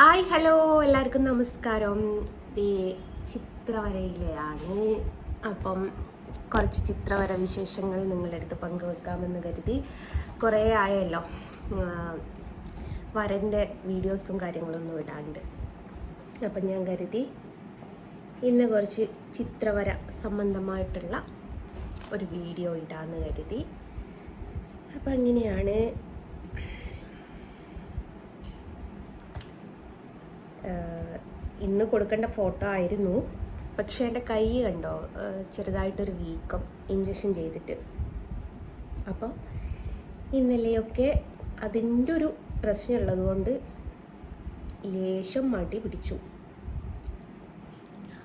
Hi hello എല്ലാവർക്കും നമസ്കാരം. ചിത്രവരയിലെയാണ്. അപ്പം കുറച്ച് ചിത്രവര വിശേഷങ്ങൾ നിങ്ങളുടെ അടുത്ത് പങ്കുവെക്കാമെന്ന് കരുതി കുറേ ആയല്ലോ. വരന്റെ വീഡിയോസും കാര്യങ്ങളൊന്നും ഇടാണ്ട്. അപ്പം ഞാൻ കരുതി ഇന്ന് കുറച്ച് ചിത്രവര സംബന്ധമായിട്ടുള്ള ഒരു വീഡിയോ ഇടാമെന്ന് കരുതി. അപ്പം അങ്ങനെയാണ് ഇന്ന് കൊടുക്കേണ്ട ഫോട്ടോ ആയിരുന്നു. പക്ഷേ എന്റെ കൈ കണ്ടോ? ചെറുതായിട്ടൊരു വീക്കം ഇഞ്ചക്ഷൻ ചെയ്തിട്ട്. അപ്പോൾ ഇന്നലെയൊക്കെ അതിന്റെ ഒരു പ്രശ്നമുള്ളത് കൊണ്ട് ലേശം മടി പിടിച്ചു.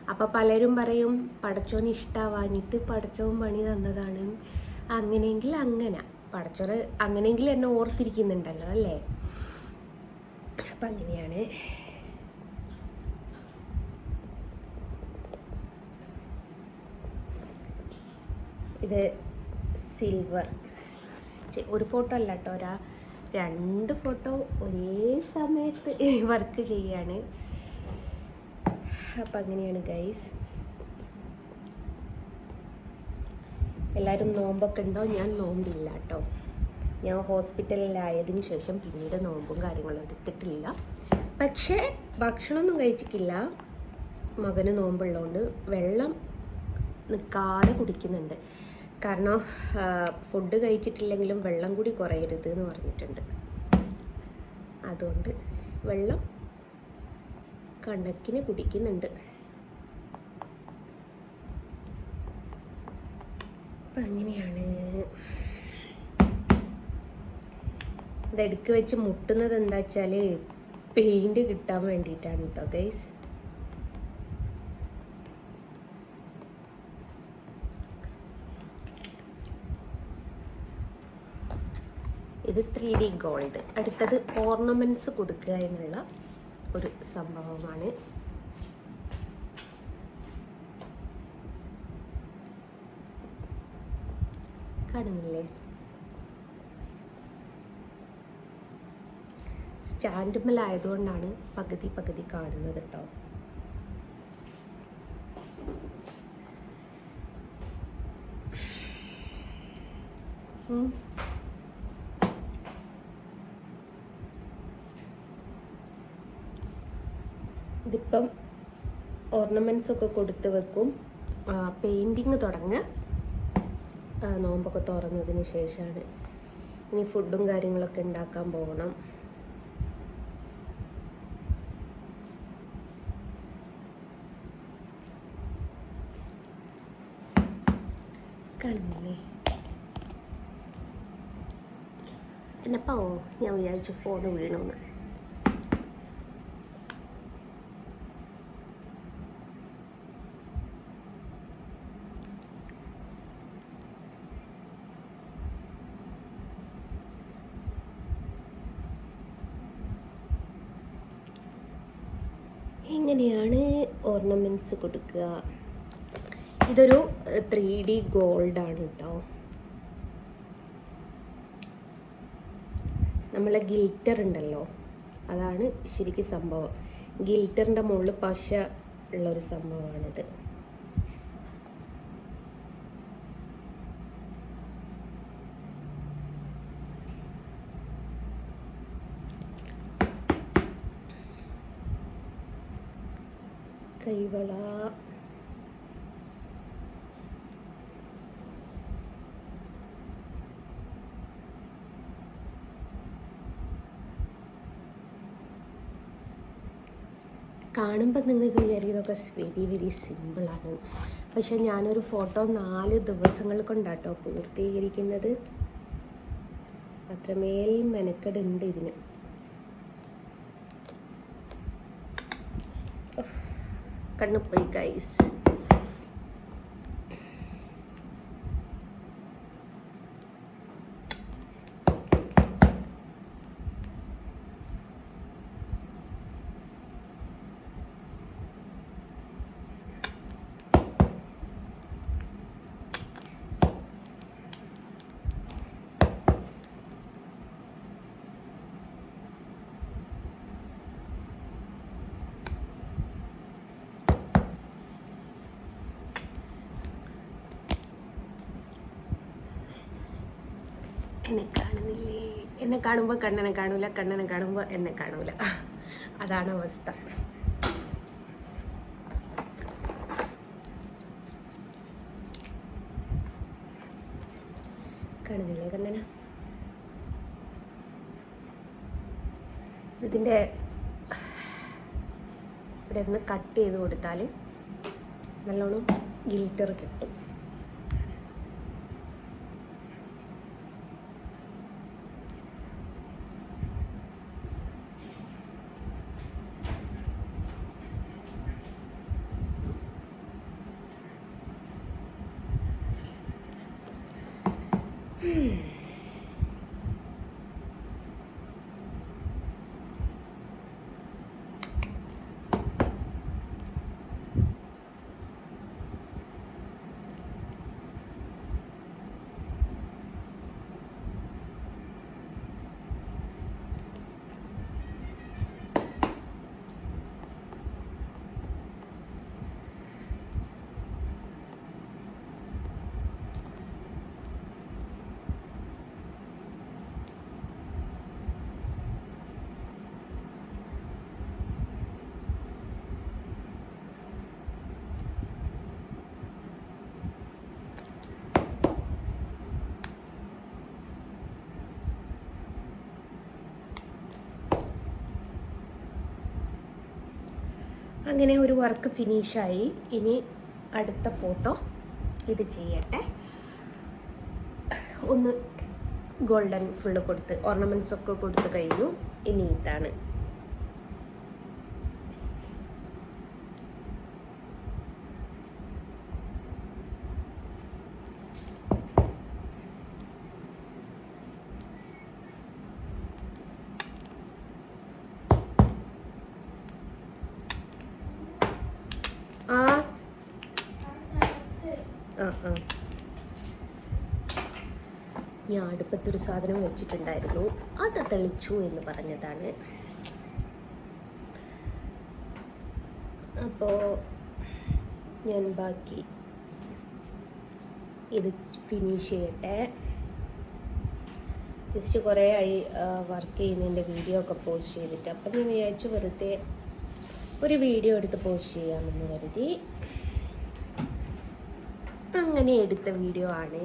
അപ്പോൾ പലരും പറയും പടച്ചോന് ഇഷ്ടമാവാഞ്ഞിട്ട് പടച്ചോൻ പണി തന്നതാണ്. അങ്ങനെയെങ്കിൽ അങ്ങനെ. പടച്ചോന് അങ്ങനെയെങ്കിൽ എന്നെ ഓർത്തിരിക്കുന്നുണ്ടല്ലോ അല്ലേ? അപ്പം അങ്ങനെയാണ് ഇത് സിൽവർ ഒരു ഫോട്ടോ അല്ല കേട്ടോ ഒരാ രണ്ട് ഫോട്ടോ ഒരേ സമയത്ത് വർക്ക് ചെയ്യാണ്. അപ്പം അങ്ങനെയാണ് ഗൈസ് എല്ലാവരും നോമ്പൊക്കെ ഉണ്ടോ? ഞാൻ നോമ്പില്ല കേട്ടോ ഞാൻ ഹോസ്പിറ്റലിലായതിനു ശേഷം പിന്നീട് നോമ്പും കാര്യങ്ങളും എടുത്തിട്ടില്ല. പക്ഷേ ഭക്ഷണമൊന്നും കഴിച്ചിട്ടില്ല. മകന് നോമ്പുള്ളതുകൊണ്ട് വെള്ളം നിൽക്കാതെ കുടിക്കുന്നുണ്ട്. കാരണം ഫുഡ് കഴിച്ചിട്ടില്ലെങ്കിലും വെള്ളം കൂടി കുറയരുത് എന്ന് പറഞ്ഞിട്ടുണ്ട്. അതുകൊണ്ട് വെള്ളം കണക്കിന് കുടിക്കുന്നുണ്ട്. അങ്ങനെയാണ്. ഇതെടുക്ക് വെച്ച് മുട്ടുന്നത് എന്താ വെച്ചാൽ പെയിന്റ് കിട്ടാൻ വേണ്ടിയിട്ടാണ് കേട്ടോ ഗൈസ് ഇത് ത്രീ ഡി ഗോൾഡ് അടുത്തത് ഓർണമെന്റ്സ് കൊടുക്കുക എന്നുള്ള ഒരു സംഭവമാണ്. കാണുന്നില്ലേ? സ്റ്റാൻഡുമ്മലായതുകൊണ്ടാണ് പകുതി പകുതി കാണുന്നത് കേട്ടോ ഉം. ഇതിപ്പം ഓർണമെന്റ്സ് ഒക്കെ കൊടുത്ത് വെക്കും. പെയിന്റിങ് തുടങ്ങുക നോമ്പൊക്കെ തുറന്നതിന് ശേഷമാണ് ഇനി ഫുഡും കാര്യങ്ങളൊക്കെ ഉണ്ടാക്കാൻ പോകണം. എന്നപ്പോ ഞാൻ വിചാരിച്ചു ഫോൺ വീണമെന്ന് എങ്ങനെയാണ് ഓർണമെന്റ്സ് കൊടുക്കുക? ഇതൊരു ത്രീ ഡി ഗോൾഡ് ആണ് കേട്ടോ നമ്മളെ ഗിൽറ്റർ ഉണ്ടല്ലോ അതാണ് ശരിക്കും സംഭവം. ഗിൽറ്ററിന്റെ മുകളിൽ പശ ഉള്ളൊരു സംഭവമാണിത്. കൈവള. കാണുമ്പോൾ നിങ്ങൾക്ക് വിചാരിക്കും ഇതൊക്കെ വെരി വെരി സിമ്പിളാണ് പക്ഷെ ഞാനൊരു ഫോട്ടോ നാല് ദിവസങ്ങൾ കൊണ്ടാട്ടോ പൂർത്തീകരിക്കുന്നത്. അത്രമേൽ മെനക്കെടുണ്ട് ഇതിന്. കണ്ണ് പോയി ഗൈസ് എന്നെ കാണുന്നില്ലേ? എന്നെ കാണുമ്പോൾ കണ്ണനെ കാണൂല കണ്ണനെ കാണുമ്പോൾ എന്നെ കാണൂല. അതാണ് അവസ്ഥ. കാണുന്നില്ലേ കണ്ണന? ഇതിന്റെ ഇവിടെ ഒന്ന് കട്ട് ചെയ്ത് കൊടുത്താൽ നല്ലോണം ഗിൽറ്റർ കിട്ടും. Hmm. അങ്ങനെ ഒരു വർക്ക് ഫിനിഷായി ഇനി അടുത്ത ഫോട്ടോ ഇത് ചെയ്യട്ടെ. ഒന്ന് ഗോൾഡൻ ഫുള്ള് കൊടുത്ത് ഓർണമെന്റ്സ് ഒക്കെ കൊടുത്ത് കഴിഞ്ഞു. ഇനി ഇതാണ് ആ ഞാൻ അടുപ്പത്തൊരു സാധനം വെച്ചിട്ടുണ്ടായിരുന്നു. അത് തെളിച്ചു എന്ന് പറഞ്ഞതാണ്. അപ്പോൾ ഞാൻ ബാക്കി ഇത് ഫിനിഷ് ചെയ്യട്ടെ. ജസ്റ്റ് കുറേ ആയി വർക്ക് ചെയ്യുന്നതിന്റെ വീഡിയോ ഒക്കെ പോസ്റ്റ് ചെയ്തിട്ട്. അപ്പം ഞാൻ വിചാരിച്ചു വെറുതെ ഒരു വീഡിയോ എടുത്ത് പോസ്റ്റ് ചെയ്യാമെന്ന് കരുതി. അങ്ങനെ എടുത്ത വീഡിയോ ആണ്.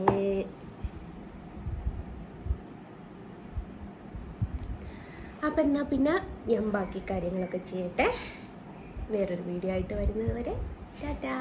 അപ്പം എന്നാൽ പിന്നെ ഞാൻ ബാക്കി കാര്യങ്ങളൊക്കെ ചെയ്യട്ടെ. വേറൊരു വീഡിയോ ആയിട്ട് വരുന്നത് വരെ. ടാറ്റാ.